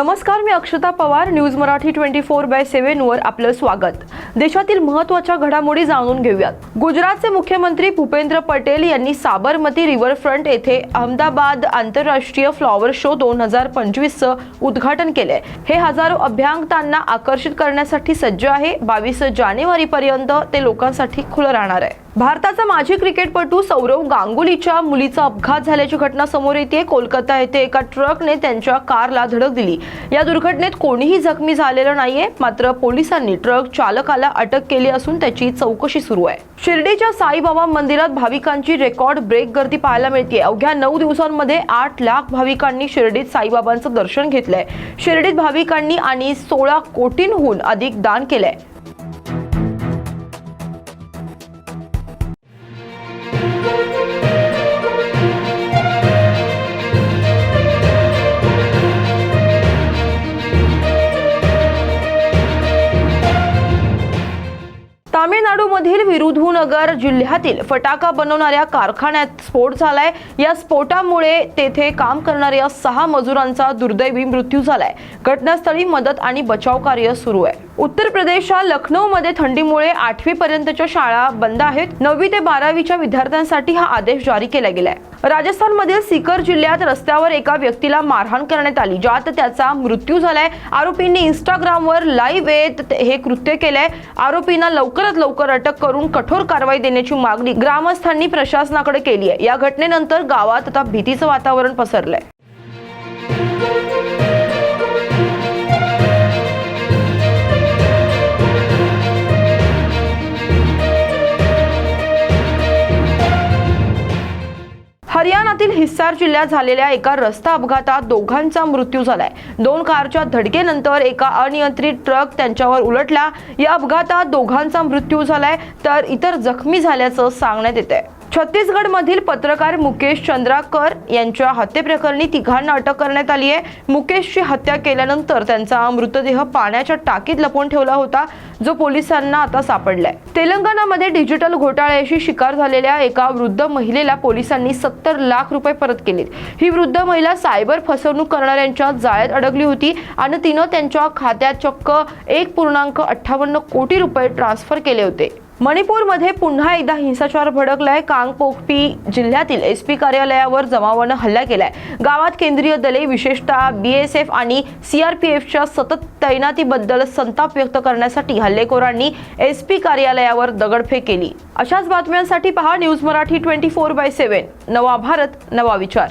नमस्कार मी Akshata Pawar news Marathi twenty four by seven वर आपलं स्वागत. देशातील महत्त्वाच्या घडामोडी जाणून घेऊयात. गुजरातचे मुख्यमंत्री भूपेंद्र पटेल यांनी साबरमती रिव्हरफ्रंट येथे अहमदाबाद आंतरराष्ट्रीय फ्लॉवर शो दोन हजार पंचवीसचं उद्घाटन केलंय. हे हजारो अभ्यांगतांना आकर्षित करण्यासाठी सज्ज आहे. बावीस जानेवारीपर्यंत ते लोकांसाठी खुलं राहणार आहे. भारताचा माजी क्रिकेटपटू सौरव गांगुलीच्या मुलीचा अपघात झाल्याची घटना समोर येते कोलकाता येथे एका ट्रकने त्यांच्या कारला धडक दिली. या दुर्घटनेत कोणीही जखमी झालेलं नाहीये. मात्र पोलिसांनी ट्रक चालकाला अटक केली असून त्याची चौकशी सुरू आहे. शिर्डीच्या साईबाबा मंदिरात भाविकांची रेकॉर्ड ब्रेक गर्दी पाहायला मिळते अवघ्या नऊ दिवसांमध्ये आठ लाख भाविकांनी शिर्डीत साईबाबांचं दर्शन घेतलंय. शिर्डीत भाविकांनी आणि सोळा कोटींहून अधिक दान केलंय. तामिळनाडूमधील विरुधुनगर जिल्ह्यातील फटाका बनवणाऱ्या कारखान्यात स्फोट झालाय. या स्फोटामुळे तेथे काम करणाऱ्या सहा मजुरांचा दुर्दैवी मृत्यू झालाय. घटनास्थळी मदत आणि बचाव कार्य सुरू आहे. उत्तर प्रदेशात लखनौमध्ये थंडीमुळे आठवी पर्यंतच्या शाळा बंद आहेत. नववी ते बारावीच्या विद्यार्थ्यांसाठी हा आदेश जारी केला गेलाय. राजस्थानमधील सीकर जिल्ह्यात रस्त्यावर एका व्यक्तीला मारहाण करण्यात आली ज्यात त्याचा मृत्यू झालाय. आरोपींनी इंस्टाग्रामवर लाईव्ह येत हे कृत्य केलंय. आरोपींना लवकरात लवकर अटक करून कठोर कारवाई देण्याची मागणी ग्रामस्थांनी प्रशासनाकडे केली आहे या घटनेनंतर गावात आता भीतीचं वातावरण पसरलंय. हरियाणातील हिस्सार जिल्ह्यात झालेल्या एका रस्ता अपघातात दोघांचा मृत्यू झालाय. दोन कारच्या धडकेनंतर एका अनियंत्रित ट्रक त्यांच्यावर उलटला. या अपघातात दोघांचा मृत्यू झालाय तर इतर जखमी झाल्याचं सांगण्यात येत आहे छत्तीसगडमधील पत्रकार मुकेश चंद्राकर यांच्या हत्येप्रकरणी तिघांना अटक करण्यात आली आहे. मुकेशची हत्या केल्यानंतर त्यांचा मृतदेह पाण्याच्या टाकीत लपवून ठेवला होता जो पोलिसांना आता सापडलाय. तेलंगणामध्ये डिजिटल घोटाळ्याशी शिकार झालेल्या एका वृद्ध महिलेला पोलिसांनी सत्तर लाख रुपये परत केलेत. ही वृद्ध महिला सायबर फसवणूक करणाऱ्यांच्या जाळ्यात अडकली होती आणि तिनं त्यांच्या खात्यात चक्क एक पूर्णांक अठ्ठावन्न कोटी रुपये ट्रान्सफर केले होते. मणिपूरमध्ये पुन्हा एकदा हिंसाचार भडकलाय. कांगपोकपी जिल्ह्यातील एस पी कार्यालयावर जमावानं हल्ला केलाय. गावात केंद्रीय दले विशेषतः बीएसएफ आणि सीआरपीएफच्या सतत तैनातीबद्दल संताप व्यक्त करण्यासाठी हल्लेखोरांनी एस पी कार्यालयावर दगडफेक केली. अशाच बातम्यांसाठी पहा news Marathi twenty four by seven. नवा भारत नवा विचार.